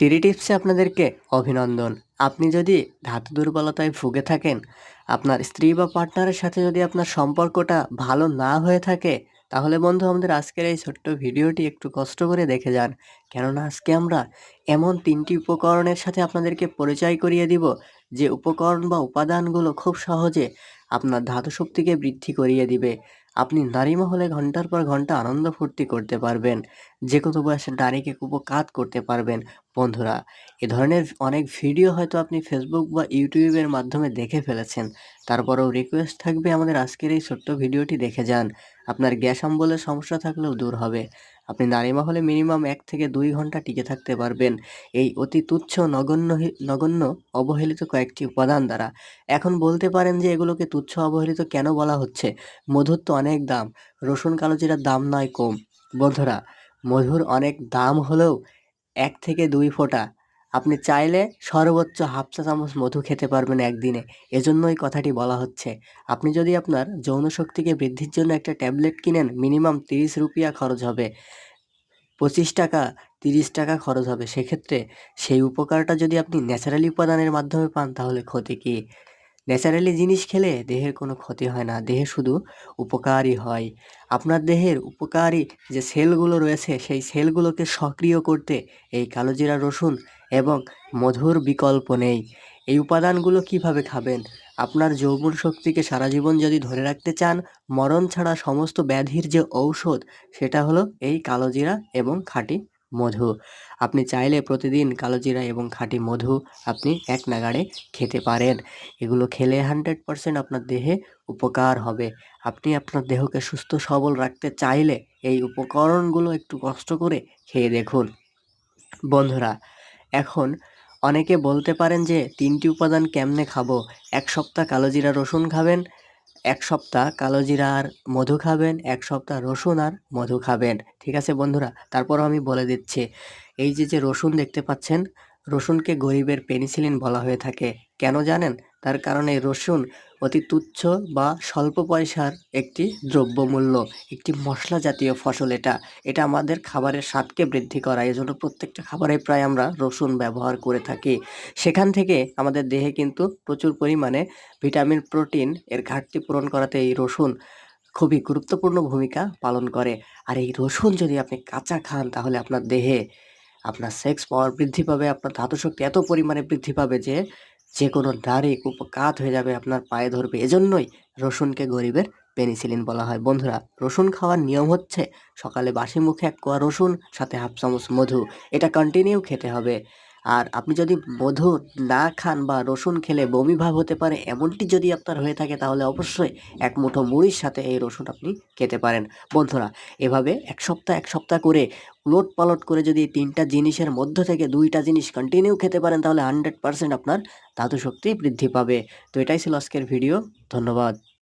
Tree টিপসে আপনাদেরকে অভিনন্দন। আপনি যদি ধাতু দুর্বলতায় ভুগে থাকেন, আপনার স্ত্রী বা পার্টনারের সাথে যদি আপনার সম্পর্কটা ভালো না হয়ে থাকে, তাহলে বন্ধু আমাদের আজকের এই ছোট্ট ভিডিওটি একটু কষ্ট করে দেখে যান। কেননা আজকে আমরা এমন তিনটি উপকরণের সাথে আপনাদেরকে পরিচয় করিয়ে দিব, যে উপকরণ বা উপাদানগুলো খুব সহজে আপনার ধাতু শক্তিকে বৃদ্ধি করিয়ে দিবে। আপনি নারী মহলে ঘণ্টার পর ঘণ্টা আনন্দ ফুর্তি করতে পারবেন। যে কোনো বয়সের নারীকে উপকাত করতে পারবেন বন্ধুরা। এ ধরনের অনেক ভিডিও হয়তো আপনি ফেসবুক বা ইউটিউবের মাধ্যমে দেখে ফেলেছেন। তারপরেও রিকোয়েস্ট থাকবে আমাদের আজকের এই ছোট্ট ভিডিওটি দেখে যান। আপনার গ্যাস অম্বলের সমস্যা থাকলেও দূর হবে। আপনি নারী মহলে মিনিমাম এক থেকে দুই ঘণ্টা টিকে থাকতে পারবেন। এই অতি তুচ্ছ, নগণ্য নগণ্য, অবহেলিত কয়েকটি উপাদান দ্বারা। এখন বলতে পারেন যে এগুলোকে তুচ্ছ, অবহেলিত কেন বলা হচ্ছে? মধুর তো অনেক দাম। রসুন কালো জিরার দাম নয় কম। বন্ধুরা মধুর অনেক দাম হলেও এক থেকে দুই ফোঁটা। আপনি চাইলে সর্বোচ্চ হাফ চা চামচ মধু খেতে পারবেন একদিনে। এজন্যই কথাটি বলা হচ্ছে, আপনি যদি আপনার যৌন শক্তিকে বৃদ্ধির জন্য একটা ট্যাবলেট কিনেন, মিনিমাম তিরিশ রুপিয়া খরচ হবে। পঁচিশ টাকা, তিরিশ টাকা খরচ হবে। সেক্ষেত্রে সেই উপকারটা যদি আপনি ন্যাচারালি উপাদানের মাধ্যমে পান, তাহলে ক্ষতি কী? ন্যাচারালি জিনিস খেলে দেহের কোনো ক্ষতি হয় না। দেহে শুধু উপকারই হয়। আপনার দেহের উপকারী যে সেলগুলো রয়েছে, সেই সেলগুলোকে সক্রিয় করতে এই কালোজিরা রসুন এবং মধুর বিকল্প নেই। এই উপাদানগুলো কীভাবে খাবেন? আপনার যৌবন শক্তিকে সারা জীবন যদি ধরে রাখতে চান, মরণ ছাড়া সমস্ত ব্যাধির যে ঔষধ, সেটা হলো এই কালোজিরা এবং খাঁটি মধু। আপনি চাইলে প্রতিদিন কালোজিরা এবং খাঁটি মধু আপনি এক নাগাড়ে খেতে পারেন। এগুলো খেলে হান্ড্রেড পারসেন্ট আপনার দেহে উপকার হবে। আপনি আপনার দেহকে সুস্থ, সবল রাখতে চাইলে এই উপকরণগুলো একটু কষ্ট করে খেয়ে দেখুন। বন্ধুরা, এখন অনেকে বলতে পারেন যে তিনটি উপাদান কেমনে খাব? এক সপ্তাহ কালোজিরা রসুন খাবেন এক সপ্তাহ কালোজিরা আর মধু খাবেন, এক সপ্তাহ রসুন আর মধু খাবেন। ঠিক আছে বন্ধুরা? তারপরও আমি বলে দিচ্ছি, এই যে যে রসুন দেখতে পাচ্ছেন রসুনকে গরিবের পেনিসিলিন বলা হয়ে থাকে। কেন জানেন? তার কারণে এই রসুন অতি তুচ্ছ বা স্বল্প পয়সার একটি দ্রব্যমূল্য, একটি মশলা জাতীয় ফসল এটা। এটা আমাদের খাবারের স্বাদকে বৃদ্ধি করা এজন্য প্রত্যেকটা খাবারে প্রায় আমরা রসুন ব্যবহার করে থাকি। সেখান থেকে আমাদের দেহে কিন্তু প্রচুর পরিমাণে ভিটামিন, প্রোটিন এর ঘাটতি পূরণ করাতে এই রসুন খুবই গুরুত্বপূর্ণ ভূমিকা পালন করে। আর এই রসুন যদি আপনি কাঁচা খান তাহলে আপনার দেহে আপনার সেক্স পাওয়ার বৃদ্ধি পাবে, আপনার ধাতু শক্তি এত পরিমাণে বৃদ্ধি পাবে যে যে কোনো নারী কুপকাত হয়ে যাবে আপনার পায়ে ধরবে। এজন্যই রসুনকে গরিবের পেনিসিলিন বলা হয়। বন্ধুরা, রসুন খাওয়ার নিয়ম হচ্ছে সকালে বাসি মুখে এক কোয়া রসুন, সাথে হাফ চামচ মধু। এটা কন্টিনিউ খেতে হবে। আর আপনি যদি মধু না খান বা রসুন খেলে বমি ভাব হতে পারে, এমনটি যদি আপনার হয়ে থাকে, তাহলে অবশ্যই এক মুঠো মুড়ির সাথে এই রসুন আপনি খেতে পারেন। বন্ধুরা, এভাবে এক সপ্তাহ এক সপ্তাহ করে উলট পালট করে যদি তিনটা জিনিসের মধ্য থেকে দুইটা জিনিস কন্টিনিউ খেতে পারেন, তাহলে হান্ড্রেড পারসেন্ট আপনার ধাতু শক্তি বৃদ্ধি পাবে। তো এটাই ছিল আজকের ভিডিও ধন্যবাদ।